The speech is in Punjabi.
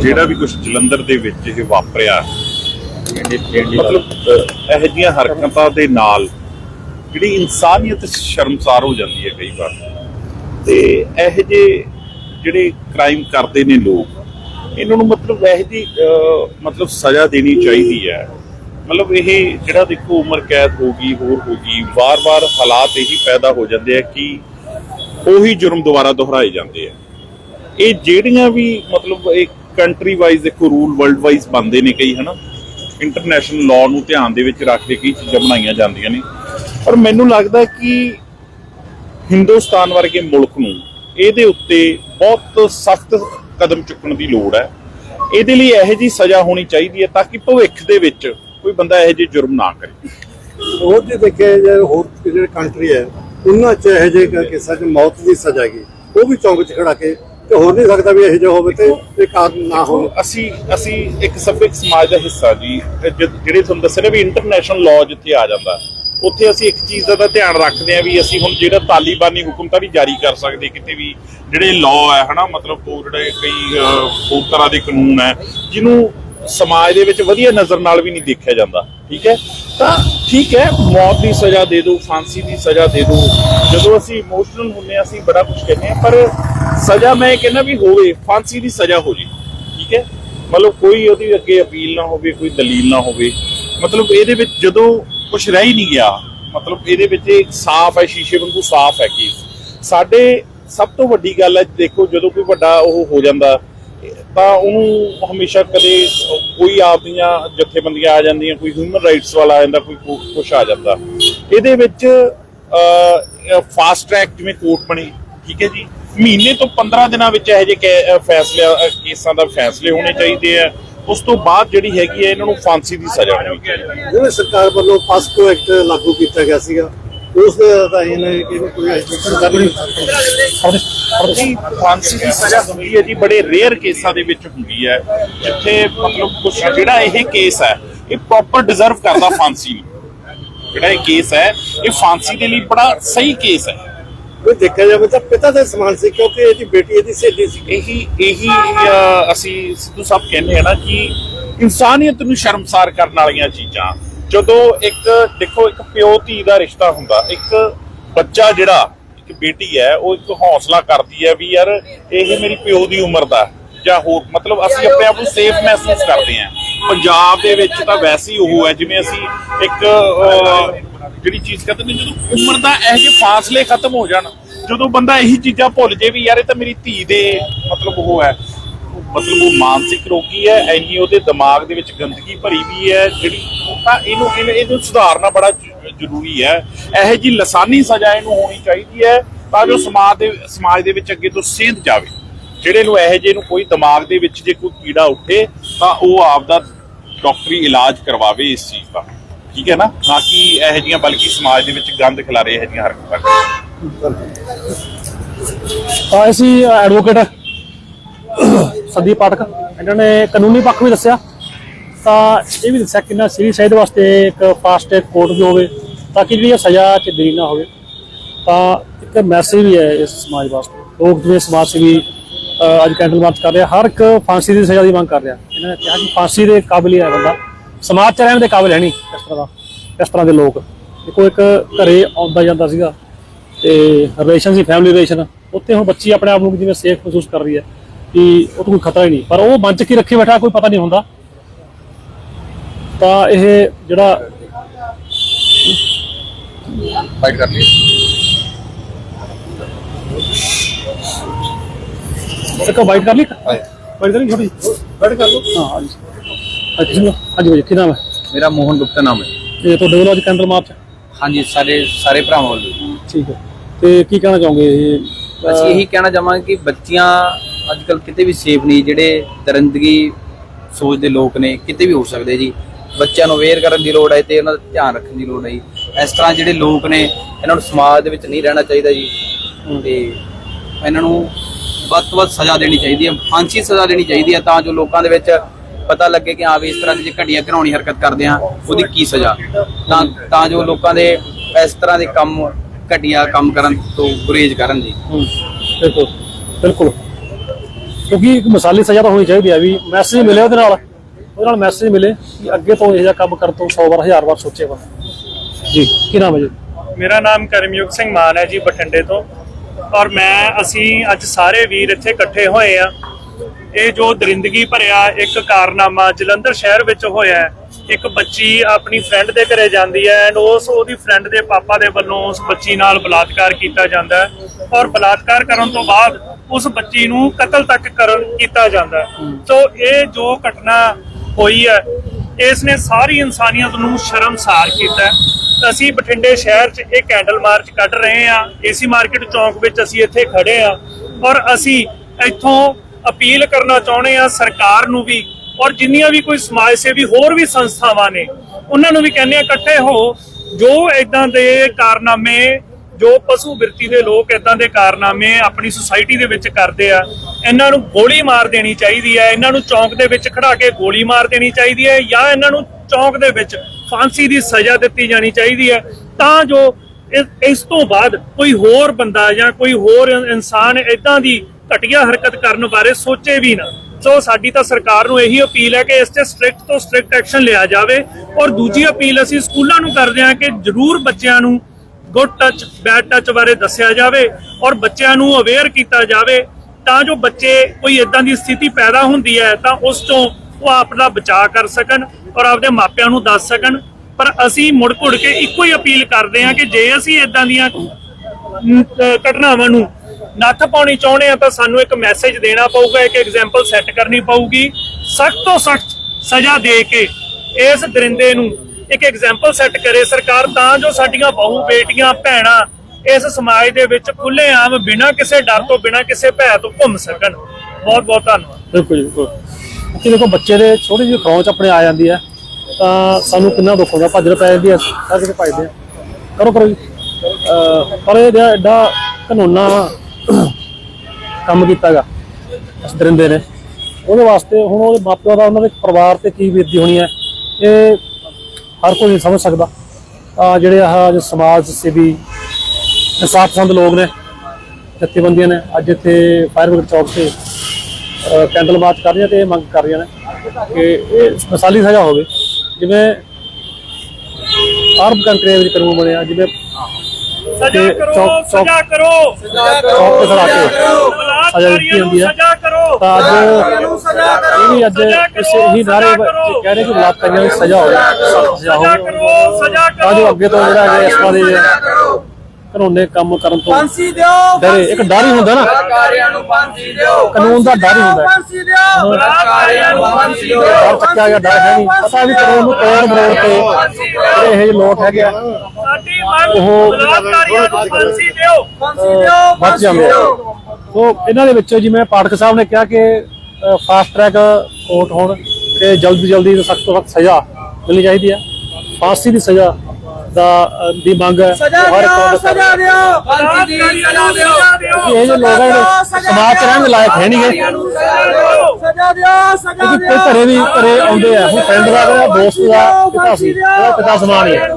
ਜਿਹੜਾ ਵੀ ਕੁਝ ਜਲੰਧਰ ਦੇ ਵਿੱਚ ਇਹ ਵਾਪਰਿਆ ਮਤਲਬ ਅਹ, ਇਹੋ ਜਿਹੀਆਂ ਹਰਕਤਾਂ ਦੇ ਨਾਲ ਜਿਹੜੀ ਇਨਸਾਨੀਅਤ ਸ਼ਰਮਸਾਰ ਹੋ ਜਾਂਦੀ ਹੈ ਕਈ ਵਾਰ। ਤੇ ਇਹੋ ਜਿਹੇ ਜਿਹੜੇ ਕ੍ਰਾਈਮ ਕਰਦੇ ਨੇ ਲੋਕ ਇਹਨਾਂ ਨੂੰ ਮਤਲਬ ਇਹੋ ਜਿਹੀ ਅਹ, ਮਤਲਬ ਸਜ਼ਾ ਦੇਣੀ ਚਾਹੀਦੀ ਹੈ। ਮਤਲਬ ਇਹ ਜਿਹੜਾ ਦੇਖੋ ਉਮਰ ਕੈਦ ਹੋ ਗਈ ਹੋਰ ਹੋ ਗਈ ਵਾਰ-ਵਾਰ ਹਾਲਾਤ ਇਹੀ ਪੈਦਾ ਹੋ ਜਾਂਦੇ ਆ ਕਿ ਉਹੀ ਜੁਰਮ ਦੁਬਾਰਾ ਦੁਹਰਾਏ ਜਾਂਦੇ ਆ। ਇਹ ਜਿਹੜੀਆਂ ਵੀ ਮਤਲਬ ਇੱਕ ਕੰਟਰੀ ਵਾਈਜ਼ ਦੇਖੋ ਰੂਲ ਵਰਲਡ ਵਾਈਜ਼ ਬੰਦੇ ਨੇ ਕਈ, ਹਨਾ? ਇੰਟਰਨੈਸ਼ਨਲ ਲਾਅ ਨੂੰ ਧਿਆਨ ਦੇ ਵਿੱਚ ਰੱਖ ਕੇ ਕਈ ਚੀਜ਼ਾਂ ਬਣਾਈਆਂ ਜਾਂਦੀਆਂ ਨੇ। ਪਰ ਮੈਨੂੰ ਲੱਗਦਾ ਕਿ ਹਿੰਦੁਸਤਾਨ ਵਰਗੇ ਮੁਲਕ ਨੂੰ ਇਹਦੇ ਉੱਤੇ ਬਹੁਤ ਸਖਤ ਕਦਮ ਚੁੱਕਣ ਦੀ ਲੋੜ ਹੈ। ਇਹਦੇ ਲਈ ਇਹੋ ਜੀ ਸਜ਼ਾ ਹੋਣੀ ਚਾਹੀਦੀ ਹੈ ਤਾਂ ਕਿ ਭਵਿੱਖ ਦੇ ਵਿੱਚ ਕੋਈ ਬੰਦਾ ਇਹੋ ਜਿਹੇ ਜੁਰਮ ਨਾ ਕਰੇ। ਹੋਰ ਜੇ ਦੇਖਿਆ ਜੇ ਹੋਰ ਜਿਹੜੇ ਕੰਟਰੀ ਹੈ, ਉਹਨਾਂ ਚ ਇਹੋ ਜਿਹੇ ਕੇਸਾਂ 'ਚ ਮੌਤ ਦੀ ਸਜ਼ਾ ਗਈ ਉਹ ਵੀ ਚੌਂਕ 'ਚ ਖੜਾ ਕੇ ਤੇ ਹੋਰ ਨਹੀਂ ਸਕਦਾ ਵੀ ਇਹੋ ਜਿਹਾ ਹੋਵੇ ਤੇ ਇਹ ਕਾਰਨ ਨਾ ਹੋਵੇ। ਅਸੀਂ ਅਸੀਂ ਇੱਕ ਸਭਿਅਕ ਸਮਾਜ ਦਾ ਹਿੱਸਾ ਜੀ ਜ- ਜਿਹੜੇ ਤੁਹਾਨੂੰ ਦੱਸਿਆ ਵੀ ਇੰਟਰਨੈਸ਼ਨਲ ਲਾਅ ਜਿੱਥੇ ਆ ਜਾਂਦਾ ਉੱਥੇ ਅਸੀਂ ਇੱਕ ਚੀਜ਼ ਦਾ ਤਾਂ ਧਿਆਨ ਰੱਖਦੇ ਆ ਵੀ ਅਸੀਂ ਹੁਣ ਜਿਹੜਾ ਤਾਲੀਬਾਨੀ ਹੁਕਮ ਤਾਂ ਨਹੀਂ ਜਾਰੀ ਕਰ ਸਕਦੇ ਕਿਤੇ ਵੀ ਜਿਹੜੇ ਲਾਅ ਹੈ ਹਨਾ ਮਤਲਬ ਉਹ ਜਿਹੜੇ ਕਈ ਹੋਰ ਤਰ੍ਹਾਂ ਦੇ ਕਾਨੂੰਨ ਹੈ ਜਿਹਨੂੰ ਸਮਾਜ ਦੇ ਵਿੱਚ ਵਧੀਆ ਨਜ਼ਰ ਨਾਲ ਵੀ ਨਹੀਂ ਦੇਖਿਆ ਜਾਂਦਾ ਠੀਕ ਹੈ? ਤਾਂ ਠੀਕ ਹੈ ਮੌਤ ਦੀ ਸਜ਼ਾ ਦੇ ਦਿਓ ਫਾਂਸੀ ਦੀ ਸਜ਼ਾ ਦੇ ਦਿਓ ਜਦੋਂ ਅਸੀਂ ਇਮੋਸ਼ਨਲ ਹੁੰਨੇ ਆ ਅਸੀਂ ਬੜਾ ਕੁਝ ਕਹਿੰਦੇ ਆ ਪਰ ਸਜ਼ਾ ਮੈਂ ਕਹਿੰਦਾ ਵੀ ਹੋਵੇ, ਫਾਂਸੀ ਦੀ ਸਜ਼ਾ ਹੋ ਜੇ, ਠੀਕ ਹੈ? ਮਤਲਬ ਕੋਈ ਉਹਦੀ ਅੱਗੇ ਅਪੀਲ ਨਾ ਹੋਵੇ, ਕੋਈ ਦਲੀਲ ਨਾ ਹੋਵੇ। ਮਤਲਬ ਇਹਦੇ ਵਿੱਚ ਜਦੋਂ ਕੁਝ ਰਹਿ ਹੀ ਨਹੀਂ ਗਿਆ, ਮਤਲਬ ਇਹਦੇ ਵਿੱਚ ਸਾਫ਼ ਹੈ, ਸ਼ੀਸ਼ੇ ਵਾਂਗੂ ਸਾਫ਼ ਹੈ ਕੇਸ ਸਾਡੇ ਸਭ ਤੋਂ ਵੱਡੀ ਗੱਲ ਹੈ, ਦੇਖੋ, ਜਦੋਂ ਕੋਈ ਵੱਡਾ ਉਹ ਹੋ ਜਾਂਦਾ, ਤਾਂ ਉਹਨੂੰ ਹਮੇਸ਼ਾ ਕਦੇ ਕੋਈ ਆਪਦੀਆਂ ਜਥੇਬੰਦੀਆਂ ਆ ਜਾਂਦੀਆਂ, ਕੋਈ ਹਿਊਮਨ ਰਾਈਟਸ ਵਾਲਾ ਆ ਜਾਂਦਾ, ਕੋਈ ਕੁਝ ਆ ਜਾਂਦਾ। ਇਹਦੇ ਵਿੱਚ ਫਾਸਟ ਟਰੈਕ ਜਿਵੇਂ ਕੋਰਟ ਬਣੀ, ਠੀਕ ਹੈ ਜੀ? ਮਹੀਨੇ ਤੋਂ 15 ਦਿਨਾਂ ਵਿੱਚ ਇਹੋ ਅਹ ਫੈਸਲੇ ਕੇਸਾਂ ਦਾ ਫੈਸਲੇ ਹੋਣੇ ਚਾਹੀਦੇ ਆ। ਉਸ ਤੋਂ ਬਾਅਦ ਜਿਹੜੀ ਹੈਗੀ ਹੈ ਇਹਨਾਂ ਨੂੰ ਫਾਂਸੀ ਦੀ ਸਜ਼ਾ ਹੋਣੀ ਚਾਹੀਦੀ ਹੈ। ਜਿਵੇਂ ਸਰਕਾਰ ਵੱਲੋਂ ਪਾਸਕੋ ਐਕਟ ਲਾਗੂ ਕੀਤਾ ਗਿਆ ਸੀਗਾ ਉਸ ਦੇ ਕਿ ਕੋਈ ਕਰਨੀ ਜੀ ਫਾਂਸੀ ਦੀ ਸਜ਼ਾ ਹੁੰਦੀ ਹੈ ਜੀ ਬੜੇ ਰੇਅਰ ਕੇਸਾਂ ਦੇ ਵਿੱਚ ਹੁੰਦੀ ਹੈ। ਜਿੱਥੇ ਮਤਲਬ ਕੁਝ ਜਿਹੜਾ ਇਹ ਕੇਸ ਹੈ ਇਹ ਪ੍ਰੋਪਰ ਡਿਜ਼ਰਵ ਕਰਦਾ ਫਾਂਸੀ ਨੂੰ। ਜਿਹੜਾ ਇਹ ਕੇਸ ਹੈ ਇਹ ਫਾਂਸੀ ਦੇ ਲਈ ਬੜਾ ਸਹੀ ਕੇਸ ਹੈ। ਉਹ ਦੇਖਿਆ ਜਾਵੇ ਤਾਂ ਪਿਤਾ ਦੇ ਸਮਾਨ ਸੀ, ਕਿਉਂਕਿ ਇਹਦੀ ਬੇਟੀ ਇਹਦੀ ਸਹੇਲੀ ਸੀ। ਇਹੀ ਇਹੀ ਅਸੀਂ ਸਿੱਧੂ ਸਾਹਿਬ ਕਹਿੰਦੇ ਆ ਨਾ ਕਿ ਇਨਸਾਨੀਅਤ ਨੂੰ ਸ਼ਰਮਸਾਰ ਕਰਨ ਵਾਲੀਆਂ ਚੀਜ਼ਾਂ। ਜਦੋਂ ਇੱਕ, ਦੇਖੋ, ਇੱਕ ਪਿਓ ਧੀ ਦਾ ਰਿਸ਼ਤਾ ਹੁੰਦਾ, ਇੱਕ ਬੱਚਾ ਜਿਹੜਾ, ਇੱਕ ਬੇਟੀ ਹੈ, ਉਹ ਇੱਕ ਹੌਸਲਾ ਕਰਦੀ ਹੈ ਵੀ ਯਾਰ, ਇਹ ਮੇਰੀ ਪਿਓ ਦੀ ਉਮਰ ਦਾ ਜਾਂ ਹੋਰ, ਮਤਲਬ ਅਸੀਂ ਆਪਣੇ ਆਪ ਨੂੰ ਸੇਫ ਮਹਿਸੂਸ ਕਰਦੇ ਹਾਂ। ਪੰਜਾਬ ਦੇ ਵਿੱਚ ਤਾਂ ਵੈਸੇ ਉਹ ਹੈ, ਜਿਵੇਂ ਅਸੀਂ ਇੱਕ ਜਿਹੜੀ ਚੀਜ਼ ਕਹਿੰਦੇ ਨੇ, ਜਦੋਂ ਉਮਰ ਦਾ ਇਹ ਜਿਹੇ ਫਾਸਲੇ ਖਤਮ ਹੋ ਜਾਣ, ਜਦੋਂ ਬੰਦਾ ਇਹੀ ਚੀਜ਼ਾਂ ਭੁੱਲ ਜੇ ਵੀ ਯਾਰ, ਇਹ ਤਾਂ ਮੇਰੀ ਧੀ ਦੇ ਮਤਲਬ ਉਹ ਹੈ, ਮਤਲਬ ਉਹ ਮਾਨਸਿਕ ਰੋਗੀ ਹੈ ਐਨੀ ਉਹਦੇ ਦਿਮਾਗ ਦੇ ਵਿੱਚ ਗੰਦਗੀ ਭਰੀ ਵੀ ਹੈ, ਜਿਹੜੀ ਤਾਂ ਇਹਨੂੰ ਇਹਨੂੰ ਇਹਨੂੰ ਸੁਧਾਰਨਾ ਬੜਾ ਜ਼ਰੂਰੀ ਹੈ। ਇਹੋ ਜੀ ਲਸਾਨੀ ਸਜ਼ਾ ਇਹਨੂੰ ਹੋਣੀ ਚਾਹੀਦੀ ਹੈ, ਤਾਂ ਜੋ ਸਮਾਜ ਦੇ ਸਮਾਜ ਦੇ ਵਿੱਚ ਅੱਗੇ ਤੋਂ ਸੇਧ ਜਾਵੇ। ਜਿਹੜੇ ਨੂੰ ਇਹੋ ਜਿਹੇ ਨੂੰ ਕੋਈ ਦਿਮਾਗ ਦੇ ਵਿੱਚ ਜੇ ਕੋਈ ਕੀੜਾ ਉੱਠੇ ਤਾਂ ਉਹ ਆਪਦਾ ਡਾਕਟਰੀ ਇਲਾਜ ਕਰਵਾਵੇ ਇਸ ਚੀਜ਼ ਦਾ। ਠੀਕ ਹੈ ਨਾ? ਨਾ ਕਿ ਇਹੋ ਜਿਹੀਆਂ ਬਲਕਿ ਸਮਾਜ ਦੇ ਵਿੱਚ ਗੰਦ ਖਿਲਾਰੇ ਇਹੋ ਜਿਹੀਆਂ ਹਰਕਤਾਂ ਤਾਂ ਅਸੀਂ ਐਡਵੋਕੇਟ ਸੰਦੀਪ ਪਾਠਕ। ਇਹਨਾਂ ਨੇ ਕਾਨੂੰਨੀ ਪੱਖ ਵੀ ਦੱਸਿਆ। ਤਾਂ ਇਹ ਵੀ ਦੱਸਿਆ ਕਿੰਨਾ ਸੀਰੀਅਸ ਹੈ ਇਹਦੇ ਵਾਸਤੇ ਇੱਕ ਫਾਸਟ ਕੋਰਟ ਵੀ ਹੋਵੇ ਤਾਂ ਕਿ ਜਿਹੜੀ ਸਜ਼ਾ ਚ ਦੇਰੀ ਨਾ ਹੋਵੇ। ਤਾਂ ਇੱਕ ਮੈਸੇਜ ਵੀ ਹੈ ਇਸ ਸਮਾਜ ਵਾਸਤੇ। ਲੋਕ ਜਿਵੇਂ ਸਮਾਜ ਸੇਵੀ ਅੱਜ ਕੈਂਡਲ ਮਾਰਚ ਕਰ ਰਿਹਾ। ਹਰ ਇੱਕ ਫਾਂਸੀ ਦੀ ਸਜ਼ਾ ਦੀ ਮੰਗ ਕਰ ਰਿਹਾ। ਇਹਨਾਂ ਨੇ ਕਿਹਾ ਕਿ ਫਾਂਸੀ ਦੇ ਕਾਬਿਲ ਹੈ ਬੰਦਾ। ਸਮਾਜ ਚ ਰਹਿਣ ਦੇ ਕਾਬਿਲ ਹੈ ਨਹੀਂ ਇਸ ਤਰ੍ਹਾਂ ਦਾ ਇਸ ਤਰ੍ਹਾਂ ਦੇ ਲੋਕ। ਦੇਖੋ ਇੱਕ ਘਰੇ ਆਉਂਦਾ ਜਾਂਦਾ ਸੀਗਾ ਤੇ ਰਿਲੇਸ਼ਨ ਸੀ ਫੈਮਿਲੀ ਰਿਲੇਸ਼ਨ ਉੱਥੇ ਉਹ ਬੱਚੀ ਆਪਣੇ ਆਪ ਨੂੰ ਜਿਵੇਂ ਸੇਫ ਮਹਿਸੂਸ ਕਰ ਰਹੀ ਹੈ ਕਿ ਉਹ ਕੋਈ ਖਤਰਾ ਹੀ ਨਹੀਂ। ਪਰ ਉਹ ਮਨ ਚ ਕੀ ਰੱਖੇ ਬੈਠਾ ਕੋਈ ਪਤਾ ਨਹੀਂ ਹੁੰਦਾ। ਤਾਂ ਇਹ ਜਿਹੜਾ ਫਾਈਟ ਕਰ ਲਈ ਇੱਕ ਵਾਈਟ ਕਰ ਲਈ ਮੇਰਾ ਮੋਹਨ ਗੁਪਤਾ ਨਾਮ ਹੈ। ਇਹ ਤੁਹਾਡੇ ਵੱਲੋਂ ਕੈਂਡਲ ਮਾਰਚ ਹਾਂਜੀ ਸਾਡੇ ਸਾਰੇ ਭਰਾਵਾਂ ਵੱਲੋਂ ਠੀਕ ਹੈ। ਤੇ ਕੀ ਕਹਿਣਾ ਚਾਹੋਗੇ ਇਹ? ਅਸੀਂ ਇਹੀ ਕਹਿਣਾ ਚਾਹਾਂਗੇ ਕਿ ਬੱਚੀਆਂ ਅੱਜ ਕੱਲ ਕਿਤੇ ਵੀ ਸੇਫ ਨਹੀਂ ਜਿਹੜੇ ਦਰਿੰਦਗੀ ਸੋਚ ਦੇ ਲੋਕ ਨੇ ਕਿਤੇ ਵੀ ਹੋ ਸਕਦੇ ਜੀ। ਬੱਚਿਆਂ ਨੂੰ ਅਵੇਅਰ ਕਰਨ ਦੀ ਲੋੜ ਹੈ ਤੇ ਇਹਨਾਂ ਦਾ ਧਿਆਨ ਰੱਖਣ ਦੀ ਲੋੜ ਹੈ ਜੀ। ਇਸ ਤਰ੍ਹਾਂ ਜਿਹੜੇ ਲੋਕ ਨੇ ਇਹਨਾਂ ਨੂੰ ਸਮਾਜ ਦੇ ਵਿੱਚ ਨਹੀਂ ਰਹਿਣਾ ਚਾਹੀਦਾ ਜੀ। ਤੇ ਇਹਨਾਂ ਨੂੰ ਵੱਧ ਤੋਂ ਵੱਧ ਸਜ਼ਾ ਦੇਣੀ ਚਾਹੀਦੀ ਹੈ ਫਾਂਸੀ ਸਜ਼ਾ ਦੇਣੀ ਚਾਹੀਦੀ ਹੈ ਤਾਂ ਜੋ ਲੋਕਾਂ ਦੇ ਵਿੱਚ ਪਤਾ ਲੱਗੇ ਕਿ ਹਾਂ ਵੀ ਇਸ ਤਰ੍ਹਾਂ ਦੀ ਜੇ ਘਟੀਆ ਘਰਾਉਣੀ ਹਰਕਤ ਕਰਦੇ ਆ ਉਹਦੀ ਕੀ ਸਜ਼ਾ? ਤਾਂ ਤਾਂ ਜੋ ਲੋਕਾਂ ਦੇ ਇਸ ਤਰ੍ਹਾਂ ਦੇ ਕੰਮ ਘਟੀਆ ਕੰਮ ਕਰਨ ਤੋਂ ਗੁਰੇਜ਼ ਕਰਨ ਜੀ। ਬਿਲਕੁਲ ਬਿਲਕੁਲ। ਕਿਉਂਕਿ ਇੱਕ ਮਿਸਾਲੀ ਸਜ਼ਾ ਤਾਂ ਹੋਣੀ ਚਾਹੀਦੀ ਹੈ ਵੀ ਮੈਸੇਜ ਮਿਲੇ ਉਹਦੇ ਨਾਲ ਉਹਦੇ ਨਾਲ ਮੈਸੇਜ ਮਿਲੇ ਕਿ ਅੱਗੇ ਤੋਂ ਇਹ ਜਿਹਾ ਕੰਮ ਕਰਨ ਤੋਂ 100 ਵਾਰ 1000 ਵਾਰ ਸੋਚੇਗਾ ਜੀ ਕੀ ਨਾਮ ਹੈ ਜੀ? ਮੇਰਾ ਨਾਮ ਕਰਮਯੁਗ ਸਿੰਘ ਮਾਨ ਹੈ ਜੀ ਬਠਿੰਡੇ ਤੋਂ। ਔਰ ਮੈਂ, ਅਸੀਂ ਅੱਜ ਸਾਰੇ ਵੀਰ ਇੱਥੇ ਇਕੱਠੇ ਹੋਏ ਆ। ਇਹ ਜੋ ਦਰਿੰਦਗੀ ਭਰਿਆ ਇੱਕ ਕਾਰਨਾਮਾ ਜਲੰਧਰ ਸ਼ਹਿਰ ਵਿੱਚ ਹੋਇਆ ਹੈ, ਇੱਕ ਬੱਚੀ ਆਪਣੀ ਫਰੈਂਡ ਦੇ ਘਰੇ ਜਾਂਦੀ ਹੈ ਐਂਡ ਉਸ, ਉਹਦੀ ਫਰੈਂਡ ਦੇ ਪਾਪਾ ਦੇ ਵੱਲੋਂ ਉਸ ਬੱਚੀ ਨਾਲ ਬਲਾਤਕਾਰ ਕੀਤਾ ਜਾਂਦਾ ਹੈ ਔਰ ਬਲਾਤਕਾਰ ਕਰਨ ਤੋਂ ਬਾਅਦ ਉਸ ਬੱਚੀ ਨੂੰ ਕਤਲ ਤੱਕ ਕਰਨ ਕੀਤਾ ਜਾਂਦਾ ਹੈ। ਸੋ ਇਹ ਜੋ ਘਟਨਾ ਹੋਈ ਹੈ ਇਸ ਨੇ ਸਾਰੀ ਇਨਸਾਨੀਅਤ ਨੂੰ ਸ਼ਰਮਸਾਰ ਕੀਤਾ। ਅਸੀਂ ਬਠਿੰਡੇ ਸ਼ਹਿਰ 'ਚ ਇਹ ਕੈਂਡਲ ਮਾਰਚ ਕੱਢ ਰਹੇ ਹਾਂ। ਏਸੀ ਮਾਰਕੀਟ ਚੌਂਕ ਵਿੱਚ ਅਸੀਂ ਇੱਥੇ ਖੜੇ ਹਾਂ ਔਰ ਅਸੀਂ ਇੱਥੋਂ ਅਪੀਲ ਕਰਨਾ ਚਾਹੁੰਦੇ ਹਾਂ ਸਰਕਾਰ ਨੂੰ ਵੀ ਔਰ ਜਿੰਨੀਆਂ ਵੀ ਕੋਈ ਸਮਾਜ ਸੇਵੀ ਹੋਰ ਵੀ ਸੰਸਥਾਵਾਂ ਨੇ, ਉਹਨਾਂ ਨੂੰ ਵੀ ਕਹਿੰਦੇ ਆ ਇਕੱਠੇ ਹੋ। ਜੋ ਇਦਾਂ ਦੇ ਕਾਰਨਾਮੇ ਜੋ ਪਸ਼ੂ ਬਿਰਤੀ ਦੇ ਲੋਕ ਇਦਾਂ ਦੇ ਕਾਰਨਾਮੇ ਆਪਣੀ ਸੁਸਾਇਟੀ ਦੇ ਵਿੱਚ ਕਰਦੇ ਆ, ਇਹਨਾਂ ਨੂੰ ਗੋਲੀ ਮਾਰ ਦੇਣੀ ਚਾਹੀਦੀ ਹੈ, ਇਹਨਾਂ ਨੂੰ ਚੌਂਕ ਦੇ ਵਿੱਚ ਖੜਾ ਕੇ ਗੋਲੀ ਮਾਰ ਦੇਣੀ ਚਾਹੀਦੀ ਹੈ ਜਾਂ ਇਹਨਾਂ ਨੂੰ ਚੌਂਕ ਦੇ ਵਿੱਚ ਫਾਂਸੀ ਦੀ ਸਜ਼ਾ ਦਿੱਤੀ ਜਾਣੀ ਚਾਹੀਦੀ ਹੈ, ਤਾਂ ਜੋ ਇਸ- ਤੋਂ ਬਾਅਦ ਕੋਈ ਹੋਰ ਬੰਦਾ ਜਾਂ ਕੋਈ ਹੋਰ ਇਨਸਾਨ ਇਦਾਂ ਦੀ ਘਟੀਆ ਹਰਕਤ ਕਰਨ ਬਾਰੇ ਸੋਚੇ ਵੀ ਨਾ। ਸੋ ਸਾਡੀ ਤਾਂ ਸਰਕਾਰ ਨੂੰ ਇਹੀ ਅਪੀਲ ਹੈ ਕਿ ਇਸ ਤੇ ਸਟ੍ਰਿਕਟ ਤੋਂ ਸਟ੍ਰਿਕਟ ਐਕਸ਼ਨ ਲਿਆ ਜਾਵੇ ਔਰ ਦੂਜੀ ਅਪੀਲ ਅਸੀਂ ਸਕੂਲਾਂ ਨੂੰ ਕਰਦੇ ਹਾਂ ਕਿ ਜ਼ਰੂਰ ਬੱਚਿਆਂ ਨੂੰ ਗੁੱਡ ਟੱਚ ਬੈਡ ਟੱਚ ਬਾਰੇ ਦੱਸਿਆ ਜਾਵੇ ਔਰ ਬੱਚਿਆਂ ਨੂੰ ਅਵੇਅਰ ਕੀਤਾ ਜਾਵੇ, ਤਾਂ ਜੋ ਬੱਚੇ ਕੋਈ ਇਦਾਂ ਦੀ ਸਥਿਤੀ ਪੈਦਾ ਹੁੰਦੀ ਹੈ, ਤਾਂ ਉਸ ਤੋਂ ਉਹ ਆਪਣਾ ਬਚਾਅ ਕਰ ਸਕਣ ਔਰ ਆਪਦੇ ਮਾਪਿਆਂ ਨੂੰ ਦੱਸ ਸਕਣ। ਪਰ ਅਸੀਂ ਮੁੜ ਘੁੜ ਕੇ ਇੱਕੋ ਹੀ ਅਪੀਲ ਕਰਦੇ ਹਾਂ ਕਿ ਜੇ ਅਸੀਂ ਇਦਾਂ ਦੀਆਂ ਘਟਨਾਵਾਂ ਨੂੰ ਨੱਥ ਪਾਉਣੀ ਚਾਹੁੰਦੇ ਆ ਤਾਂ ਸਾਨੂੰ ਇੱਕ ਮੈਸੇਜ ਦੇਣਾ ਪਊਗਾ, ਇੱਕ ਐਗਜ਼ਾਮਪਲ ਸੈੱਟ ਕਰਨੀ ਪਊਗੀ। ਸਖਤ ਤੋਂ ਸਖਤ ਸਜ਼ਾ ਦੇ ਕੇ ਇਸ ਦਰਿੰਦੇ ਨੂੰ ਇੱਕ ਐਗਜ਼ਾਮਪਲ ਸੈੱਟ ਕਰੇ ਸਰਕਾਰ, ਤਾਂ ਜੋ ਸਾਡੀਆਂ ਬਹੂ, ਬੇਟੀਆਂ, ਭੈਣਾਂ ਇਸ ਸਮਾਜ ਦੇ ਵਿੱਚ ਖੁੱਲ੍ਹੇਆਮ ਬਿਨਾਂ ਕਿਸੇ ਡਰ ਤੋਂ, ਬਿਨਾਂ ਕਿਸੇ ਭੈ ਤੋਂ ਘੁੰਮ ਸਕਣ। ਬਹੁਤ ਬਹੁਤ ਧੰਨਵਾਦ। ਬਿਲਕੁਲ ਬਿਲਕੁਲ। ਕਿ ਦੇਖੋ, ਬੱਚੇ ਦੇ ਛੋਟੀ ਜਿਹੀ ਖਰੋਚ ਆਪਣੇ ਆ ਜਾਂਦੀ ਹੈ, ਤਾਂ ਸਾਨੂੰ ਕਿੰਨਾ ਦੁੱਖ ਹੁੰਦਾ ਭੱਜਣ ਪੈ ਜਾਂਦੀ ਹੈ ਸਾਰੇ ਕਿਤੇ ਭੱਜਦੇ ਆ ਕਰੋ ਕਰੋ ਜੀ। ਪਰ ਇਹ ਜਿਹੜਾ ਐਡਾ ਕਾਨੂੰਨਾ ਕੰਮ ਕੀਤਾਗਾ, ਇਸ ਦਰਿੰਦੇ ਨੇ, ਉਹਦੇ ਵਾਸਤੇ ਹੁਣ ਉਹਦੇ ਮਾਪਿਆਂ ਦਾ, ਉਹਨਾਂ ਦੇ ਪਰਿਵਾਰ ਤੇ ਕੀ ਬੀਤੀ ਹੋਣੀ ਹੈ, ਇਹ ਹਰ ਕੋਈ ਨਹੀਂ ਸਮਝ ਸਕਦਾ। ਤਾਂ ਜਿਹੜੇ ਆਹ ਜੋ ਸਮਾਜ ਸੇਵੀ ਇਨਸਾਫ ਪਸੰਦ ਲੋਕ ਨੇ ਜਥੇਬੰਦੀਆਂ ਨੇ ਅੱਜ ਇੱਥੇ ਫਾਇਰ ਬ੍ਰਿਗੇਡ ਚੌਕ ਤੇ ਕੈਂਡਲ ਮਾਰਚ ਕਰ ਰਹੀਆਂ ਤੇ ਇਹ ਮੰਗ ਕਰ ਰਹੀਆਂ ਨੇ ਕਿ ਇਹ ਮਿਸਾਲੀ ਸਜ਼ਾ ਹੋਵੇ। ਜਿਵੇਂ ਅਰਬ ਕੰਟਰੀਆਂ ਵਿੱਚ ਕਾਨੂੰਨ ਬਣਿਆ ਜਿਵੇਂ ਸਜ਼ਾ ਕਰੋ ਸਜ਼ਾ ਕਰੋ। ਚੌਕ ਤੇ ਖੜਾ ਕੇ। ਸਜ਼ਾ ਦਿੱਤੀ ਹੁੰਦੀ ਹੈ ਸਜ਼ਾ ਕਰੋ। ਤਾਂ ਅੱਜ ਇਹ ਵੀ ਅੱਜ ਇਸ ਹੀ ਨਾਰੇ। ਕਹਿ ਰਹੇ ਕਿ ਬਲਾਤਕਾਰੀਆਂ ਦੀ ਸਜ਼ਾ ਹੋਵੇ। ਸਖਤ ਸਜ਼ਾ ਸਜ਼ਾ ਹੋਵੇ। ਕਰੋ ਸਜ਼ਾ ਕਰੋ। ਤਾਂ ਜੋ ਅੱਗੇ ਤੋਂ ਜਿਹੜਾ ਹੈ ਇਸ ਤਰ੍ਹਾਂ ਦੇ ਕਾਨੂੰਨੇ ਕੰਮ ਕਰਨ ਤੋਂ ਫਾਂਸੀ ਦਿਓ ਡਰੇ। ਇੱਕ ਡਰ ਹੀ ਹੁੰਦਾ ਨਾ। ਕਾਰਿਆਂ ਨੂੰ ਫਾਂਸੀ ਦਿਓ। ਕਾਨੂੰਨ ਦਾ ਡਰ ਹੀ ਹੁੰਦਾ। ਹੈ ਫਾਂਸੀ ਦਿਓ। ਬਲਾਤਕਾਰੀਆਂ ਨੂੰ ਫਾਂਸੀ ਦਿਓ। ਡਰ ਚੱਕਿਆ ਗਿਆ ਡਰ ਹੈ ਨਹੀਂ। ਪਤਾ ਵੀ ਕਾਨੂੰਨ ਨੂੰ ਤੋੜ ਮਰੋੜ ਕੇ ਜਿਹੜੇ ਇਹ ਲੋਕ ਹੈਗੇ ਆ ਸਾਡੀ ਮੰਗ ਉਹ- ਬਲਾਤਕਾਰੀਆਂ ਨੂੰ ਫਾਂਸੀ ਦਿਓ। ਫਾਂਸੀ ਦਿਓ। ਬਚ ਜਾਂਦੇ ਸੋ ਇਹਨਾਂ ਦੇ ਵਿੱਚੋਂ ਜਿਵੇਂ ਪਾਠਕ ਸਾਹਿਬ ਨੇ ਕਿਹਾ ਕਿ ਫਾਸਟ ਟਰੈਕ ਕੋਰਟ ਹੋਣ ਤੇ ਜਲਦੀ ਜਲਦੀ ਸਖਤ ਤੋਂ ਸਖਤ ਸਜ਼ਾ ਮਿਲਣੀ ਚਾਹੀਦੀ ਹੈ। ਫਾਂਸੀ ਦੀ ਸਜ਼ਾ ਦਾ ਦੀ ਮੰਗ ਹੈ। ਉਹ ਹਰ ਬੰਦਾ ਸਜ਼ਾ। ਦਿਓ। ਫਾਂਸੀ ਦੀ ਸਜ਼ਾ ਦਿਓ। ਇਹ ਜੋ ਲੋਕ ਹੈ ਜਿਹੜੇ ਸਮਾਜ ਚ ਰਹਿਣ ਲਾਇਕ ਹੈ ਨਹੀਂਗੇ ਸਜ਼ਾ ਦਿਓ ਸਜ਼ਾ ਦਿਓ ਕੋਈ ਘਰੇ ਵੀ ਘਰੇ ਆਉਂਦੇ ਆ। ਹੁਣ ਫਰੈਂਡ ਦਾ ਦੋਸਤ ਦਾ ਪਿਤਾ ਸੀ ਪਿਤਾ ਸਮਾਨ ਹੀ ਹੈ।